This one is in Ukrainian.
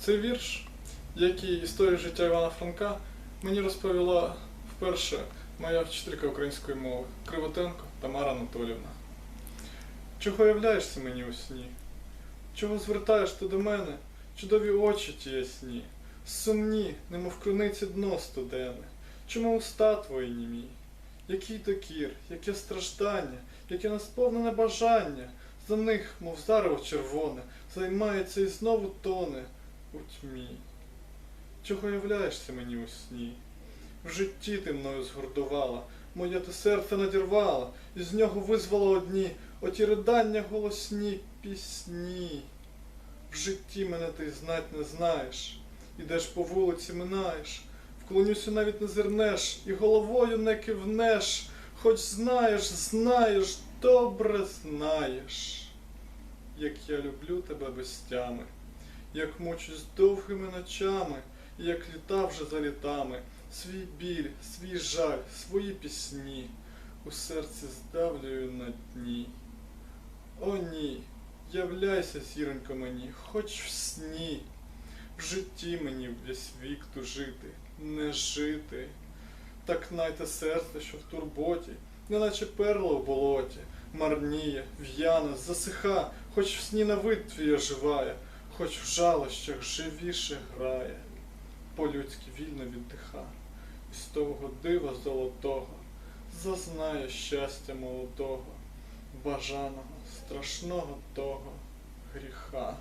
Цей вірш, як і історію життя Івана Франка, мені розповіла вперше моя вчителька української мови Кривотенко Тамара Анатолівна. Чого являєшся мені у сні? Чого звертаєш ти до мене? Чудові очі ті ясні, сумні, немов криниці дно студене. Чому уста твої німі? Який докір, яке страждання, яке несповнене бажання, за них, мов зарево червоне, займається і знову тоне у тьмі. Чого являєшся мені у сні? В житті ти мною згордувала, моє ти серце надірвала, і з нього визвала одні оті ридання голосні пісні. В житті мене ти знать не знаєш, ідеш по вулиці, минаєш, вклонюся навіть не зирнеш, і головою не кивнеш, хоч знаєш, знаєш, добре знаєш, як я люблю тебе без тями, як мучусь довгими ночами, як літа вже за літами, свій біль, свій жаль, свої пісні у серці здавлюю на дні. О ні, являйся, зіронько мені, хоч в сні, в житті мені весь вік тужити, не жити. Так найте серце, що в турботі, неначе перла в болоті, марніє, в'яне, засиха, хоч в сні на вид твій оживає, хоч в жалощах живіше грає, по-людськи вільно віддиха, і з того дива золотого зазнає щастя молодого, бажаного, страшного того гріха.